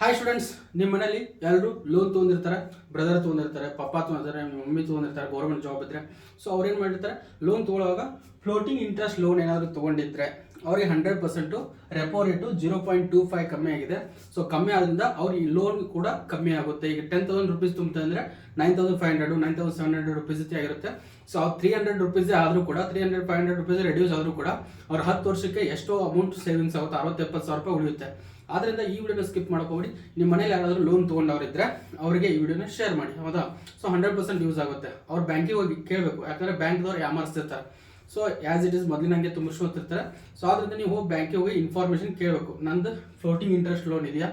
Hi students ನಿಮ್ಮ ಮನೇಲಿ ಎಲ್ಲರೂ ಲೋನ್ ತೊಗೊಂಡಿರ್ತಾರೆ ಬ್ರದರ್ ತೊಗೊಂಡಿರ್ತಾರೆ ಪಪ್ಪ ತೊಗೊಂಡಿರ್ತಾರೆ, ನಿಮ್ಮ ಮಮ್ಮಿ ತೊಗೊಂಡಿರ್ತಾರೆ ಗೌರ್ಮೆಂಟ್ ಜಾಬ್ ಇದ್ರೆ. ಸೊ ಅವ್ರೇನು ಮಾಡಿರ್ತಾರೆ ಲೋನ್ ತೊಗೊಳ್ಳುವಾಗ ಫ್ಲೋಟಿಂಗ್ ಇಂಟ್ರೆಸ್ಟ್ ಲೋನ್ ಏನಾದರೂ ತೊಗೊಂಡಿದ್ರೆ. ಅವ್ರಿಗೆ hundred percent repo rate zero point two five ಕಮ್ಮಿ ಆಗಿದೆ. ಸೊ ಕಮ್ಮಿ ಆದ್ರಿಂದ ಈ ಲೋನ್ ಕೂಡ ಕಮ್ಮಿ ಆಗುತ್ತೆ. ಈಗ ಟೆನ್ ತೌಸಂಡ್ ರುಪೀಸ್ ತುಂಬ್ತಾ ಅಂದ್ರೆ nine thousand five hundred nine thousand seven hundred rupees ಆಗಿರುತ್ತೆ. ಸೊ ಅವ್ರು ತ್ರೀ ಹಂಡ್ರೆಡ್ ರುಪೀಸೇ ಆದರೂ ಕೂಡ three hundred five hundred rupees reduce ಆದರೂ ಕೂಡ ಅವ್ರ ಹತ್ತು ವರ್ಷಕ್ಕೆ ಎಷ್ಟೋ ಅಮೌಂಟ್ ಸೇವಿಂಗ್ಸ್ ಆಗುತ್ತೆ. ಅರವತ್ತೆಪ್ಪತ್ತು ಸಾವಿರ ರೂಪಾಯಿ ಉಳಿಯುತ್ತೆ. ಆದ್ದರಿಂದ ಈ ವಿಡಿಯೋನ ಸ್ಕಿಪ್ ಮಾಡ್ಕೋಬೇಡಿ. ನಿಮ್ಮ ಮನೇಲಿ ಯಾರಾದರೂ ಲೋನ್ ತೊಗೊಂಡವ್ರಿದ್ರೆ ಅವರಿಗೆ ಈ ವಿಡಿಯೋನ ಶೇರ್ ಮಾಡಿ. ಹೌದಾ? ಸೊ ಹಂಡ್ರೆಡ್ ಪರ್ಸೆಂಟ್ ಯೂಸ್ ಆಗುತ್ತೆ. ಅವ್ರು ಬ್ಯಾಂಕಿಗೆ ಹೋಗಿ ಕೇಳಬೇಕು. ಯಾಕಂದರೆ ಬ್ಯಾಂಕ್ದವ್ರು ಯಾಮಾರಿಸ್ತಿರ್ತಾರೆ ಸೊ ಆಸ್ ಇಟ್ ಇಸ್ ಮೊದಲಿನಂಗೆ ತುಂಬಿಸ್ಕೊತಿರ್ತಾರೆ ಸೊ ಆದ್ರಿಂದ ನೀವು ಹೋಗಿ ಬ್ಯಾಂಕಿಗೆ ಹೋಗಿ ಇನ್ಫಾರ್ಮೇಷನ್ ಕೇಳಬೇಕು. ನಂದು ಫ್ಲೋಟಿಂಗ್ ಇಂಟ್ರೆಸ್ಟ್ ಲೋನ್ ಇದೆಯಾ?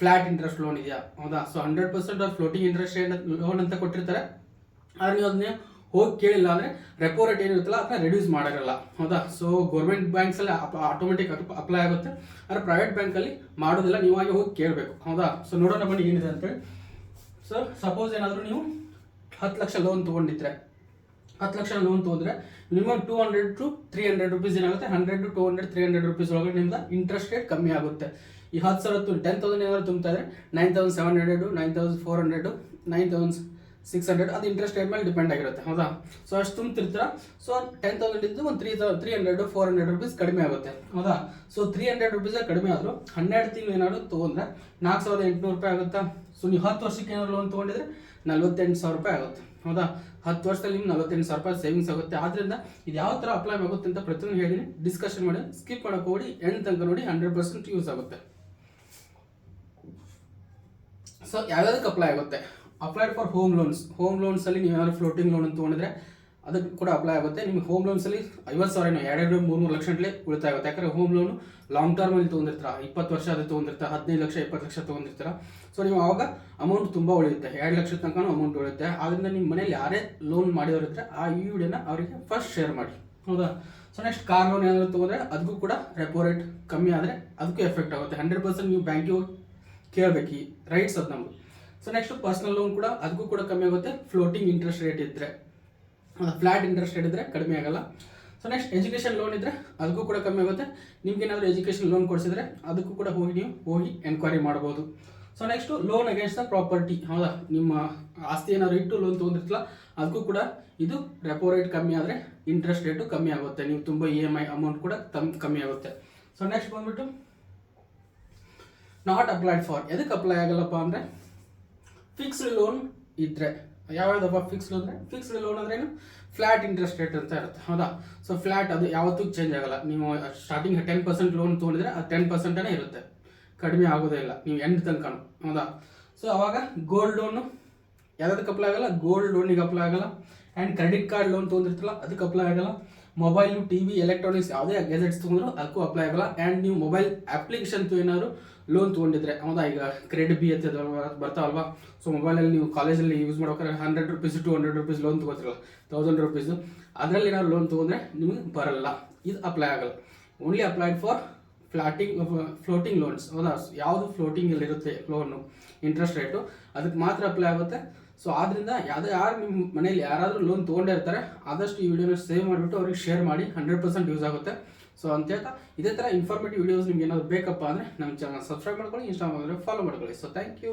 ಫ್ಲಾಟ್ ಇಂಟ್ರೆಸ್ಟ್ ಲೋನ್ ಇದೆಯಾ? ಹೌದಾ? So hundred percent floating interest loan ಅಂತ ಕೊಟ್ಟಿರ್ತಾರೆ. ಆದರೆ ನೀವು ಅದನ್ನೇ ಹೋಗಿ ಕೇಳಿಲ್ಲ ಅಂದ್ರೆ ರೆಪೋ ರೇಟ್ ಏನಿರುತ್ತಲ್ಲ ಅದನ್ನ ರೆಡ್ಯೂಸ್ ಮಾಡಿರಲ್ಲ. ಹೌದಾ? ಸೊ ಗೌರ್ಮೆಂಟ್ ಬ್ಯಾಂಕ್ಸ್ ಅಲ್ಲಿ ಆಟೋಮೆಟಿಕ್ ಅಪ್ಲೈ ಆಗುತ್ತೆ. ಆದರೆ ಪ್ರೈವೇಟ್ ಬ್ಯಾಂಕ್ ಅಲ್ಲಿ ಮಾಡೋದಿಲ್ಲ ನೀವಾಗಿ ಹೋಗಿ ಕೇಳಬೇಕು. ಹೌದಾ? ಸೊ ನೋಡೋಣ ಬನ್ನಿ ಏನಿದೆ ಅಂತೇಳಿ. ಸರ್ ಸಪೋಸ್ ಏನಾದರೂ ನೀವು ಹತ್ತು ಲಕ್ಷ ಲೋನ್ ತೊಗೊಂಡಿದ್ರೆ ಹತ್ತು ಲಕ್ಷ ಲೋನ್ ತೊಗೊಂಡ್ರೆ minimum two hundred to three hundred rupees ಏನಾಗುತ್ತೆ? Hundred to two hundred three hundred rupees ಒಳಗಡೆ ನಿಮ್ದು ಇಂಟ್ರೆಸ್ಟ್ ರೇಟ್ ಕಮ್ಮಿ ಆಗುತ್ತೆ. ಈ ಹತ್ತು ಸಾವಿರ ತು ಟೆನ್ ತೌಸಂಡ್ ಏನಾದ್ರು ತುಂಬ್ತಾ nine thousand seven hundred nine thousand four hundred nine thousand six hundred ಅದು ಇಂಟ್ರೆಸ್ಟ್ ರೇಟ್ ಮೇಲೆ ಡಿಪೆಂಡ್ ಆಗಿರುತ್ತೆ. ಹೌದಾ? ಸೊ ಅಷ್ಟು ತುಂಬ್ತಿರ್ತೀರ? ಸೊ ಟೆನ್ ತೌಸಂಡ್ ಇದ್ದು ಒಂದು three three hundred four hundred rupees ಕಡಿಮೆ ಆಗುತ್ತೆ. ಹೌದಾ? ಸೊ ತ್ರೀ ಹಂಡ್ರೆಡ್ ರುಪೀಸೇ ಕಡಿಮೆ ಆದರೂ ಹನ್ನೆರಡು ತಿಂಗಳು ಏನಾದರೂ ತೊಗೊಂಡ್ರೆ ನಾಲ್ಕು ಸಾವಿರದ ಎಂಟುನೂರು ರೂಪಾಯಿ ಆಗುತ್ತಾ? ಸೊ ನೀವು ಹತ್ತು ವರ್ಷಕ್ಕೆ ಏನಾದ್ರು ಲೋನ್ ತೊಗೊಂಡಿದ್ರೆ ನಲ್ವತ್ತೆಂಟು ಸಾವಿರ ರೂಪಾಯಿ ಆಗುತ್ತೆ. ಹೌದಾ? ಹತ್ತು ವರ್ಷದಲ್ಲಿ ನಿಮ್ಗೆ ನಲ್ವತ್ತೆಂಟು ಸಾವಿರ ರೂಪಾಯಿ ಸೇವಿಂಗ್ಸ್ ಆಗುತ್ತೆ. ಆದ್ದರಿಂದ ಇದು ಯಾವ ಥರ ಅಪ್ಲೈ ಆಗುತ್ತೆ ಅಂತ ಪ್ರತಿಯೊಂದು ಹೇಳಿನಿ ಡಿಸ್ಕಷನ್ ಮಾಡಿ ಸ್ಕಿಪ್ ಮಾಡಕ್ಕೆ ಹೋಗಿ ಎಂಡ್ ತನಕ ನೋಡಿ ಹಂಡ್ರೆಡ್ ಪರ್ಸೆಂಟ್ ಯೂಸ್ ಆಗುತ್ತೆ. ಸೊ ಯಾವ್ಯಾವ್ದಕ್ಕೆ ಅಪ್ಲೈ ಆಗುತ್ತೆ? Applied for home loans home loans ಅಲ್ಲಿ ನೀವು ಏನಾದ್ರು ಫ್ಲೋಟಿಂಗ್ ಲೋನ್ ಅಂತ ತೊಗೊಂಡಿದ್ರೆ ಅದಕ್ಕೆ ಕೂಡ ಅಪ್ಲೈ ಆಗುತ್ತೆ. ನಿಮಗೆ ಹೋಮ್ ಲೋನ್ಸ್ ಅಲ್ಲಿ ಐವತ್ತು ಸಾವಿರ ಏನೋ ಎರಡು ಮೂರು ಮೂರು ಲಕ್ಷ ಗಂಟಲೆ ಉಳಿತಾಯ ಆಗುತ್ತೆ ಯಾಕಂದ್ರೆ ಹೋಮ್ ಲೋನ್ ಲಾಂಗ್ ಟರ್ಮ್ ಅಲ್ಲಿ ತೊಗೊಂಡಿರ್ತೀರ? ಇಪ್ಪತ್ತು ವರ್ಷ ಅದು ತೊಗೊಂಡಿರ್ತಾರೆ? ಹದಿನೈದು ಲಕ್ಷ, ಇಪ್ಪತ್ತು ಲಕ್ಷ ತೊಗೊಂಡಿರ್ತಾರೆ? ಸೊ ನೀವು ಆವಾಗ ಅಮೌಂಟ್ ತುಂಬ ಉಳಿಯುತ್ತೆ. ಎರಡು ಲಕ್ಷ ತನಕ ಅಮೌಂಟ್ ಉಳಿಯುತ್ತೆ. ಆದ್ದರಿಂದ ನಿಮ್ಮ ಮನೇಲಿ ಯಾರೇ ಲೋನ್ ಮಾಡಿರೋದ್ರೆ ಆ ಈ ವಿಡಿಯೋನ ಅವರಿಗೆ ಫಸ್ಟ್ ಶೇರ್ ಮಾಡಿ. ಹೌದಾ? ಸೊ ನೆಕ್ಸ್ಟ್ ಕಾರ್ ಲೋನ್ ಏನಾದ್ರು ತೊಗೊಂಡ್ರೆ ಅದಕ್ಕೂ ಕೂಡ ರೆಪೋ ರೇಟ್ ಕಮ್ಮಿ ಆದರೆ ಅದಕ್ಕೂ ಎಫೆಕ್ಟ್ ಆಗುತ್ತೆ. ಹಂಡ್ರೆಡ್ ಪರ್ಸೆಂಟ್ ನೀವು ಬ್ಯಾಂಕಿಗೆ ಕೇಳಬೇಕು ಈ ರೈಟ್ಸ್ ಅದು ನಮ್ಮದು ಸೊ ನೆಕ್ಸ್ಟ್ ಪರ್ಸನಲ್ ಲೋನ್ ಕೂಡ ಅದಕ್ಕೂ ಕೂಡ ಕಮ್ಮಿ ಆಗುತ್ತೆ. ಫ್ಲೋಟಿಂಗ್ ಇಂಟ್ರೆಸ್ಟ್ ರೇಟ್ ಇದ್ದರೆ ಫ್ಲಾಟ್ ಇಂಟ್ರೆಸ್ಟ್ ಇದ್ದರೆ ಕಡಿಮೆ ಆಗಲ್ಲ. ಸೊ ನೆಕ್ಸ್ಟ್ ಎಜುಕೇಷನ್ ಲೋನ್ ಇದ್ದರೆ ಅದಕ್ಕೂ ಕೂಡ ಕಮ್ಮಿ ಆಗುತ್ತೆ. ನಿಮ್ಗೆ ಏನಾದರೂ ಎಜುಕೇಷನ್ ಲೋನ್ ಕೊಡಿಸಿದ್ರೆ ಅದಕ್ಕೂ ಕೂಡ ಹೋಗಿ ನೀವು ಹೋಗಿ ಎನ್ಕ್ವೈರಿ ಮಾಡ್ಬೋದು. So next loan against the property ಹೌದಾ? ನಿಮ್ಮ ಆಸ್ತಿ ಏನಾದ್ರು ಇಟ್ಟು ಲೋನ್ ತೊಗೊಂಡಿರ್ತಲ್ಲ ಅದಕ್ಕೂ ಕೂಡ ಇದು ರೆಪೋ ರೇಟ್ ಕಮ್ಮಿ ಆದರೆ ಇಂಟ್ರೆಸ್ಟ್ ರೇಟು ಕಮ್ಮಿ ಆಗುತ್ತೆ. ನೀವು ತುಂಬ ಇ ಎಂ ಐ ಅಮೌಂಟ್ ಕೂಡ ತಮ್ ಕಮ್ಮಿ ಆಗುತ್ತೆ. ಸೊ ನೆಕ್ಸ್ಟ್ ಬಂದ್ಬಿಟ್ಟು ನಾಟ್ ಅಪ್ಲೈಡ್ ಫಾರ್ ಎದಕ್ಕೆ ಅಪ್ಲೈ ಆಗಲ್ಲಪ್ಪ ಅಂದರೆ ಫಿಕ್ಸ್ಡ್ ಲೋನ್ ಇದ್ರೆ. ಯಾವ್ಯಾವ್ದಪ್ಪ ಫಿಕ್ಸ್ಡ್ ಅಂದರೆ? ಫಿಕ್ಸ್ಡ್ ಲೋನ್ ಅಂದ್ರೆ ಏನು? ಫ್ಲಾಟ್ ಇಂಟ್ರೆಸ್ಟ್ ರೇಟ್ ಅಂತ ಇರುತ್ತೆ. ಹೌದಾ? ಸೊ ಫ್ಲಾಟ್ ಅದು ಯಾವತ್ತೂ ಚೇಂಜ್ ಆಗಲ್ಲ. ನೀವು ಸ್ಟಾರ್ಟಿಂಗ್ ಟೆನ್ ಪರ್ಸೆಂಟ್ ಲೋನ್ ತೊಗೊಂಡಿದ್ರೆ ಅದು ಟೆನ್ ಪರ್ಸೆಂಟೇ ಇರುತ್ತೆ. ಕಡಿಮೆ ಆಗೋದೇ ಇಲ್ಲ. ನೀವು ಎಂಡ್ ತನಕ ಹೌದಾ? ಸೊ ಅವಾಗ ಗೋಲ್ಡ್ ಲೋನು ಯಾವ್ದಕ್ಕೆ ಅಪ್ಲೈ ಆಗಲ್ಲ? ಗೋಲ್ಡ್ ಲೋನಿಗೆ ಅಪ್ಲೈ ಆಗಲ್ಲ. ಆ್ಯಂಡ್ ಕ್ರೆಡಿಟ್ ಕಾರ್ಡ್ ಲೋನ್ ತೊಗೊಂಡಿರ್ತಲ್ಲ ಅದಕ್ಕೆ ಅಪ್ಲೈ ಆಗಲ್ಲ. ಮೊಬೈಲು ಟಿ ವಿ ಎಲೆಕ್ಟ್ರಾನಿಕ್ಸ್ ಯಾವುದೇ ಗ್ಯಾಜೆಟ್ಸ್ ತೊಗೊಂಡ್ರು ಅದಕ್ಕೂ ಅಪ್ಲೈ ಆಗಲ್ಲ. ಆ್ಯಂಡ್ ನೀವು ಮೊಬೈಲ್ ಅಪ್ಲಿಕೇಶನ್ ಏನಾದ್ರು ಲೋನ್ ತೊಗೊಂಡಿದ್ರೆ, ಹೌದಾ? ಈಗ ಕ್ರೆಡಿಟ್ ಬಿ ಅಂತ ಬರ್ತಾವಲ್ವಾ? ಸೊ ಮೊಬೈಲಲ್ಲಿ ನೀವು ಕಾಲೇಜಲ್ಲಿ ಯೂಸ್ ಮಾಡ್ಬೇಕಾದ್ರೆ hundred rupees two hundred rupees loan ತೊಗೋತಿರಲ್ಲ thousand rupees ಅದರಲ್ಲಿ ಏನಾದ್ರು ಲೋನ್ ತೊಗೊಂಡ್ರೆ ನಿಮಗೆ ಬರಲ್ಲ. ಇದು ಅಪ್ಲೈ ಆಗಲ್ಲ. Only applied for flatting floating loans ಹೌದಾ? ಯಾವುದು ಫ್ಲೋಟಿಂಗ್ ಅಲ್ಲಿ ಇರುತ್ತೆ ಲೋನು ಇಂಟ್ರೆಸ್ಟ್ ರೇಟು ಅದಕ್ಕೆ ಮಾತ್ರ ಅಪ್ಲೈ ಆಗುತ್ತೆ. ಸೊ ಆದ್ರಿಂದ ಯಾವುದೇ ಯಾರು ನಿಮ್ಮ ಮನೇಲಿ ಯಾರಾದರೂ ಲೋನ್ ತೊಗೊಂಡೇ ಆದಷ್ಟು ಈ ವಿಡಿಯೋನ ಸೇವ್ ಮಾಡಿಬಿಟ್ಟು ಅವ್ರಿಗೆ ಶೇರ್ ಮಾಡಿ ಹಂಡ್ರೆಡ್ ಪರ್ಸೆಂಟ್ ಯೂಸ್ ಆಗುತ್ತೆ. ಸೊ ಅಂತ ಹೇಳ್ತಾ, ಇದೇ ಥರ ಇನ್ಫಾರ್ಮೇಟಿವ್ ವಿಡಿಯೋಸ್ ನಿಮ್ಗೆ ಏನಾದ್ರು ಬೇಕಪ್ಪ ಅಂದರೆ ನಮ್ಮ ಚಾನಲ್ ಸಬ್ಸ್ಕ್ರೈಬ್ ಮಾಡ್ಕೊಳ್ಳಿ ಇನ್ಸ್ಟಾಗ್ರಾಮ್ ಫಾಲೋ ಮಾಡ್ಕೊಳ್ಳಿ. So thank you